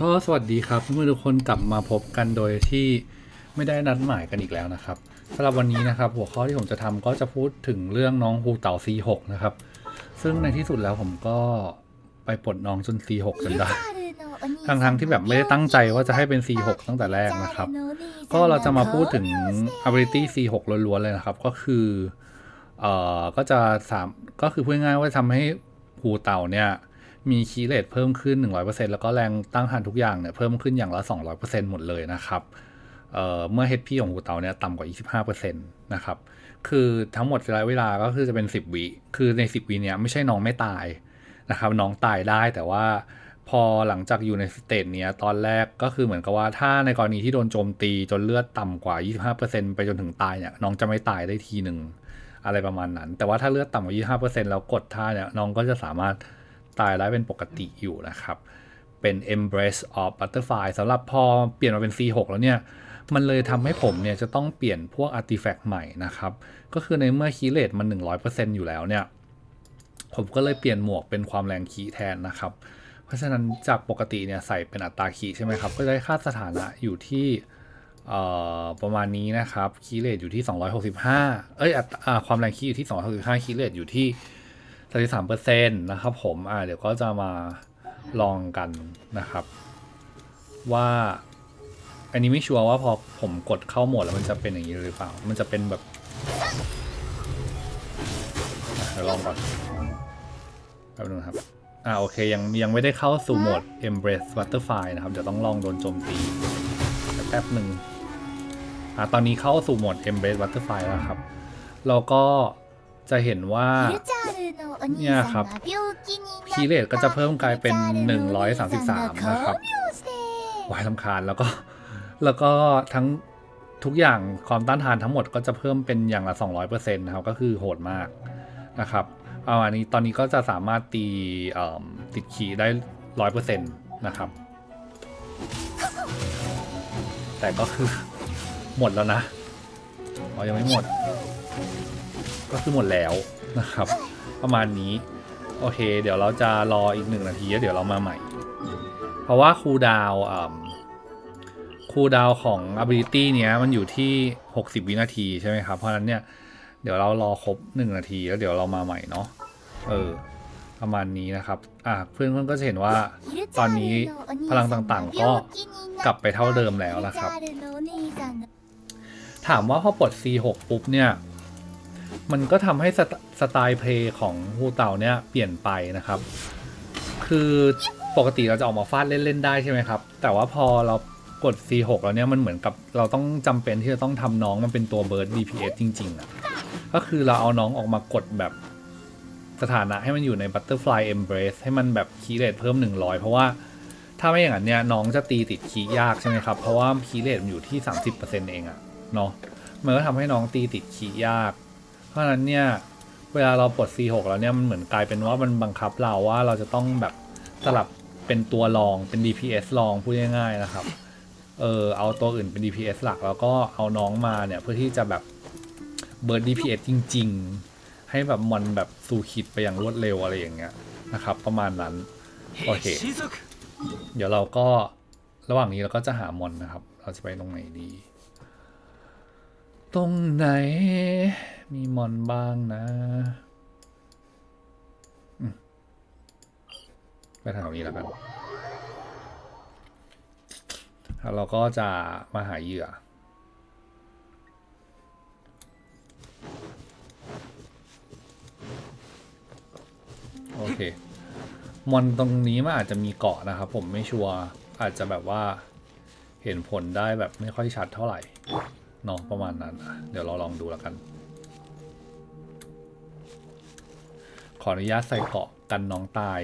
ก็สวัสดีครับเมื่อทุกคนกลับมาพบกันโดยที่ไม่ได้นัดหมายกันอีกแล้วนะครับสำหรับวันนี้นะครับ หัวข้อที่ผมจะทำก็จะพูดถึงเรื่องน้องฮูเต่า C6 นะครับ ซึ่งในที่สุดแล้วผมก็ไปปลดน้องจน C6 จนได้ทั้งๆทที่แบบไม่ได้ตั้งใจว่าจะให้เป็น C6 ตั้งแต่แรกนะครับ ก็เราจะมาพูดถึง ability C6 ล้วนๆเลยนะครับ ก็คือเอ่อก็จะสามก็คือพูดง่ายว่าทำให้หูเต่าเนี่ย มีคีเรทเพิ่มขึ้น 100%แล้วก็แรงตั้งทานทุกอย่างเนี่ยเพิ่มขึ้นอย่างละ 200%หมดเลยนะครับเอ่อเมื่อ HP ของหูเตาเนี่ยต่ำกว่า 25%นะครับ คือทั้งหมดระยะเวลาก็คือจะเป็น 10 วิ คือใน 10 วิเนี่ยไม่ใช่น้องไม่ตายนะครับ น้องตายได้แต่ว่าพอหลังจากอยู่ในสเตจเนี้ยตอนแรกก็คือเหมือนกับว่าถ้าในกรณีที่โดนโจมตีจนเลือดต่ำกว่า 25%ไปจนถึงตายเนี่ยน้องจะไม่ตายได้ทีหนึ่งอะไรประมาณนั้น แต่ว่าถ้าเลือดต่ำกว่า 25%แล้วกดท่าเนี่ยน้องก็จะสามารถ ตายได้เป็นปกติอยู่นะครับ เป็น Embrace of Butterfly สำหรับพอเปลี่ยนมาเป็น C6 แล้วเนี่ย มันเลยทำให้ผมเนี่ยจะต้องเปลี่ยนพวกอาร์ติแฟกต์ใหม่นะครับ ก็คือในเมื่อคีเรทมัน 100%อยู่แล้วเนี่ย ผมก็เลยเปลี่ยนหมวกเป็นความแรงคีแทนนะครับ เพราะฉะนั้นจากปกติเนี่ยใส่เป็นอัตราคีใช่ไหมครับ ก็ได้ค่าสถานะอยู่ที่ประมาณนี้นะครับ คีเรทอยู่ที่ 265 เอ้ยอัตอ่าความแรงคีอยู่ที่ 265 คีย์เรทอยู่ที่ 33%นะครับ ผมอ่าเดี๋ยวก็จะมาลองกันนะครับ ว่าอันนี้ไม่ชัวร์ว่าพอผมกดเข้าโหมดแล้วมันจะเป็นอย่างนี้หรือเปล่า มันจะเป็นแบบเดี๋ยวลองก่อนแป๊บนึงนครับ อ่าโอเคยังยังไม่ได้เข้าสู่โหมด Embrace Butterfly นะครับ เดี๋ยวต้องลองโดนโจมตีแป๊บหนึ่งอ่าตอนนี้เข้าสู่โหมด Embrace Butterfly แล้วครับ เราก็จะเห็นว่า เนี่ยครับ คีคีย์ย์เรเรททก็ก็จะจะเพิ่เพิ่มมกกลาลายยเป็เป็นน133 133 นะนะคครัรับบวายลำคาญแล้วก็แล้วก็ทั้งทุกอย่างความต้านทานทั้งหมดก็จะเพิ่มเป็นอย่างละ 200%นะครับก็คือโหดมากนะครับเอาอันนี้ตอนนี้ก็จะสามารถตีเอิ่มติดขีย์ได้100%นะครับ แต่ก็คือหมดแล้วนะอ๋อยังไม่หมด ก็คือหมดแล้วนะครับ ประมาณนี้ โอเค เดี๋ยวเราจะรออีกหนึ่งนาทีแล้วเดี๋ยวเรามาใหม่ เพราะว่าคูดาวน์คูดาวของ ability เนี้ยมันอยู่ที่ 60 วินาทีใช่ไหมครับ เพราะฉะนั้นเนี่ยเดี๋ยวเรารอครบ 1 นาทีแล้วเดี๋ยวเรามาใหม่เนาะเออประมาณนี้นะครับ อะเพื่อนๆก็จะเห็นว่าตอนนี้พลังต่างๆ ก็กลับไปเท่าเดิมแล้วนะครับ ถามว่าพอปลด C6 ปุ๊บเนี่ย มันก็ทำให้สไตสไตล์เพลย์ของฮูเต่าเนี่ยเปลี่ยนไปนะครับ คือปกติเราจะออกมาฟาดเล่นๆได้ใช่ไหมครับ แต่ว่าพอเรากด C6 แล้วเนี่ยมันเหมือนกับเราต้องจำเป็นที่จะต้องทำน้องมันเป็นตัวเบิร์ด DPS จริงๆอะก็คือเราเอาน้องออกมากดแบบสถานะให้มันอยู่ใน Butterfly Embrace ให้มันแบบคีเรทเพิ่ม 100 เพราะว่าถ้าไม่อย่างนั้นเนี่ยน้องจะตีติดคียากใช่ไหมครับ เพราะว่าคีเรทมันอยู่ที่ 30%เองอะเนาะมันก็ทำให้น้องตีติดขียาก เพราะฉะนั้นเนี่ยเวลาเราปลด C6 แล้วเนี่ยมันเหมือนกลายเป็นว่ามันบังคับเราว่าเราจะต้องแบบสลับเป็นตัวรองเป็น DPS รองพูดง่ายๆนะครับ เออเอาตัวอื่นเป็น DPS หลักแล้วก็เอาน้องมาเนี่ยเพื่อที่จะแบบเบิร์ด DPS จริง ๆ ให้แบบมันแบบสู่ขีดไปอย่างรวดเร็วอะไรอย่างเงี้ยนะครับ ประมาณนั้นโอเค เดี๋ยวเราก็ระหว่างนี้เราก็จะหามอนนะครับ เราจะไปตรงไหนดี ตรงไหน มีมอนบ้างนะไปแถวนี้แล้วกันแล้วเราก็จะมาหาเหยื่อ โอเค มอนตรงนี้มันอาจจะมีเกาะนะครับ ผมไม่ชัวร์อาจจะแบบว่าเห็นผลได้แบบไม่ค่อยชัดเท่าไหร่ เนาะประมาณนั้น เดี๋ยวเราลองดูแล้วกัน ขออนุญาตใส่เกาะกันน้องตาย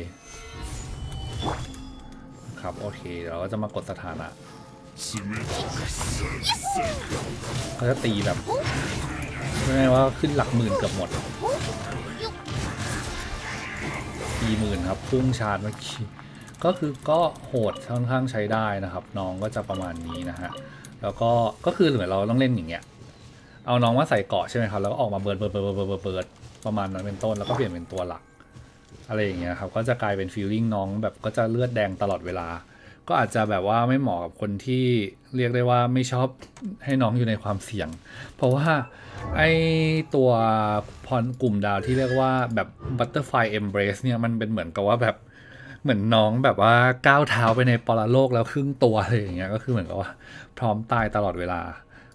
ครับ โอเคเราก็จะมากดสถานะเขาจะตีแบบไม่ไงว่าขึ้นหลักหมื่นเกือบหมดสี่หมื่นครับพุ่งชาร์จเมื่อกี้ก็คือก็โหดค่อนข้างใช้ได้นะครับ น้องก็จะประมาณนี้นะฮะ แล้วก็ก็คือเหมือนเราต้องเล่นอย่างเงี้ยเอาน้องมาใส่เกาะใช่ไหมครับแล้วก็ออกมาเบิร์ดเบิร์ดเบิร์ดเบิร์ดเบิร์ดเบิร์ดประมาณนั้นเป็นต้นแล้วก็เปลี่ยนเป็นตัวหลัก อะไรอย่างเงี้ยครับก็จะกลายเป็นฟีลลิ่งน้องแบบก็จะเลือดแดงตลอดเวลา ก็อาจจะแบบว่าไม่เหมาะกับคนที่เรียกได้ว่าไม่ชอบให้น้องอยู่ในความเสี่ยง เพราะว่าไอตัวพรกลุ่มดาวที่เรียกว่าแบบ Butterfly Embrace เนี่ยมันเป็นเหมือนกับว่าแบบ เหมือนน้องแบบว่าก้าวเท้าไปในปรโลกแล้วครึ่งตัวอะไรอย่างเงี้ยก็คือเหมือนกับว่า พร้อมตายตลอดเวลา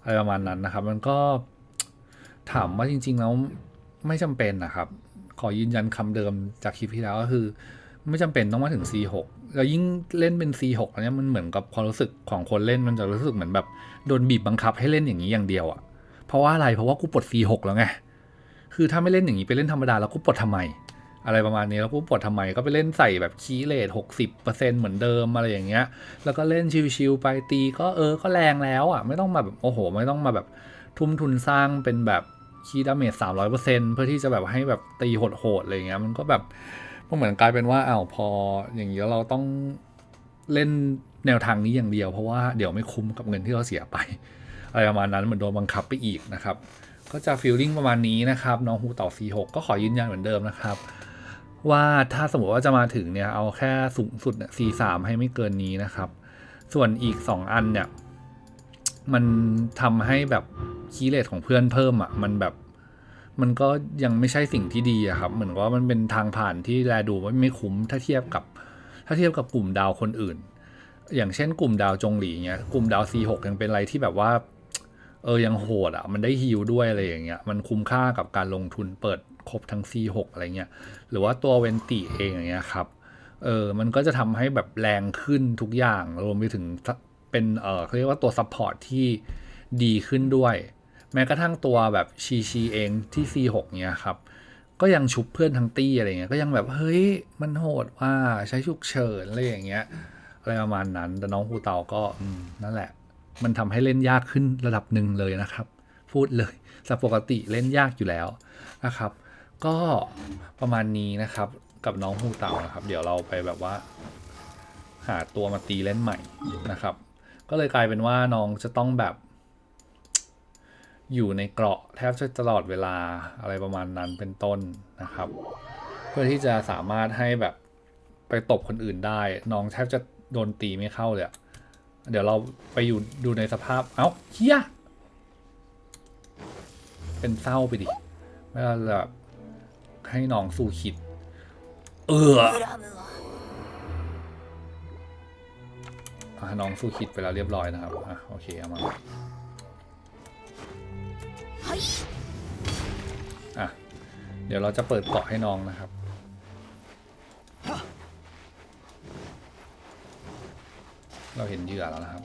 อะไรประมาณนั้นนะครับ มันก็ถามว่าจริง ๆ แล้วไม่จำเป็นนะครับ ขอยืนยันคำเดิมจากคลิปที่แล้วก็คือ ไม่จำเป็นต้องมาถึง C6 แล้วยิ่งเล่นเป็น C6 อันนี้มันเหมือนกับความรู้สึกของคนเล่นมันจะรู้สึกเหมือนแบบโดนบีบบังคับให้เล่นอย่างนี้อย่างเดียวอะเพราะว่าอะไรเพราะว่ากูปลด C6 แล้วไงคือถ้าไม่เล่นอย่างนี้ไปเล่นธรรมดาแล้วกูปลดทำไม อะไรประมาณนี้แล้วกูปลดทำไมก็ไปเล่นใส่แบบคีเลทหกสิบเปอร์เซ็นเหมือนเดิมอะไรอย่างเงี้ย แล้วก็เล่นชิวๆไปตีก็เออก็แรงแล้วอะไม่ต้องมาแบบโอ้โห ไม่ต้องมาแบบทุ่มทุนสร้างเป็นแบบคีดาเมจสามร้อยเปอร์เซ็นเพื่อที่จะแบบให้แบบตีโหดๆอะไรอย่างเงี้ยมันก็แบบมันเหมือนกลายเป็นว่าอ้าวพออย่างนี้แล้วเราต้องเล่นแนวทางนี้อย่างเดียว เพราะว่าเดี๋ยวไม่คุ้มกับเงินที่เราเสียไปอะไรประมาณนั้นเหมือนโดนบังคับไปอีกนะครับก็จะฟีลลิ่งประมาณนี้นะครับน้องฮูต่อ C6 ก็ขอยืนยันเหมือนเดิมนะครับ ว่าถ้าสมมติว่าจะมาถึงเนี่ยเอาแค่สูงสุดเนี่ย C3 ให้ไม่เกินนี้นะครับ ส่วนอีก 2 อันเนี่ย มันทำให้แบบคีเลทของเพื่อนเพิ่มอะ่ะมันแบบ มันก็ยังไม่ใช่สิ่งที่ดีอะครับ เหมือนว่ามันเป็นทางผ่านที่แลดูว่าไม่คุ้มถ้าเทียบกับ ถ้าเทียบกับกลุ่มดาวคนอื่น อย่างเช่นกลุ่มดาวจงหลีเงี้ยกลุ่มดาว C6 ยังเป็นอะไรที่แบบว่าเออยังโหดอะ่ะมันได้ฮิลด้วยอะไรอย่างเงี้ยมันคุ้มค่ากับการลงทุนเปิด ครบทั้ง C6 อะไรเงี้ยหรือว่าตัวเวนติเองอย่างเงี้ยครับเออมันก็จะทำให้แบบแรงขึ้นทุกอย่างรวมไปถึงเป็นเออเขาเรียกว่าตัวซัพพอร์ตที่ดีขึ้นด้วย แม้กระทั่งตัวแบบชีชีเองที่ C6 เนี้ยครับก็ยังชุบเพื่อนทั้งตี้อะไรเงี้ยก็ยังแบบเฮ้ยมันโหดว่าใช้ฉุกเฉินอะไรอย่างเงี้ยอะไรประมาณนั้น แต่น้องฮูเตาก็นั่นแหละ มันทำให้เล่นยากขึ้นระดับหนึ่งเลยนะครับ พูดเลยจากปกติเล่นยากอยู่แล้วนะครับ ก็ประมาณนี้นะครับกับน้องฮูเต่านะครับ เดี๋ยวเราไปแบบว่า หาตัวมาตีเล่นใหม่นะครับ ก็เลยกลายเป็นว่าน้องจะต้องแบบ อยู่ในเกราะแทบจะตลอดเวลาอะไรประมาณนั้นเป็นต้นนะครับ เพื่อที่จะสามารถให้แบบไปตบคนอื่นได้ น้องแทบจะโดนตีไม่เข้าเลยเดี๋ยวเราไปอยู่ดูในสภาพ เอ้าเฮียเป็นเศร้าไปดิไม่ว่าแบบ ให้น้องสู้คิด เออน้องสู้คิดไปแล้วเรียบร้อยนะครับอะโอเคเอามาอะเดี๋ยวเราจะเปิดเกาะให้น้องนะครับเราเห็นเหยื่อแล้วนะครับ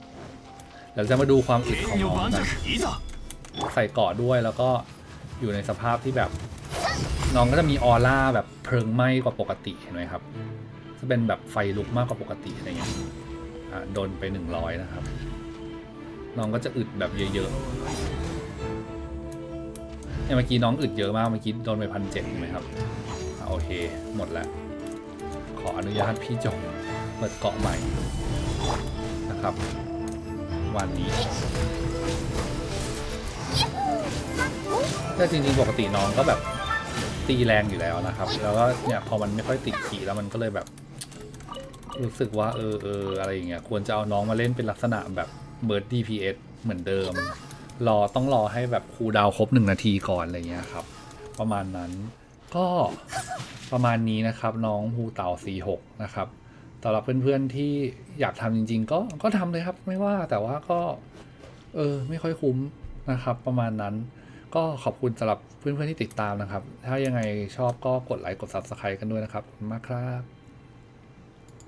เราจะมาดูความอึดของน้องกันใส่เกาะด้วยแล้วก็อยู่ในสภาพที่แบบ น้องก็จะมีออร่าแบบเพลิงไหม้กว่าปกติเห็นไหมครับ จะเป็นแบบไฟลุกมากกว่าปกติอะไรเงี้ยอะโดนไปหนึ่งร้อยนะครับ น้องก็จะอึดแบบเยอะๆเนี่ยเมื่อกี้น้องอึดเยอะมากเมื่อกี้โดนไปพันเจ็ดเห็นไหมครับอะโอเคหมดแล้ว ขออนุญาตพี่จงเปิดเกาะใหม่นะครับ วันนี้แต่จริงๆปกติน้องก็แบบ ตีแรงอยู่แล้วนะครับ แล้วก็เนี่ยพอมันไม่ค่อยติดขี่แล้วมันก็เลยแบบ รู้สึกว่าเออเอออะไรอย่างเงี้ยควรจะเอาน้องมาเล่นเป็นลักษณะแบบเบิร์ด DPS เหมือนเดิม รอต้องรอให้แบบคูดาวครบหนึ่งนาทีก่อนอะไรเงี้ยครับ ประมาณนั้นก็ประมาณนี้นะครับน้องฮูเต่า C6 นะครับสำหรับเพื่อนๆที่อยากทำจริง ๆ ก็ก็ทำเลยครับไม่ว่าแต่ว่าก็ เออ ไม่ค่อยคุ้มนะครับ ประมาณนั้น ก็ขอบคุณสำหรับเพื่อนๆที่ติดตามนะครับ ถ้ายังไงชอบก็กดไลค์กด Subscribe กันด้วยนะครับขอบคุณมากครับ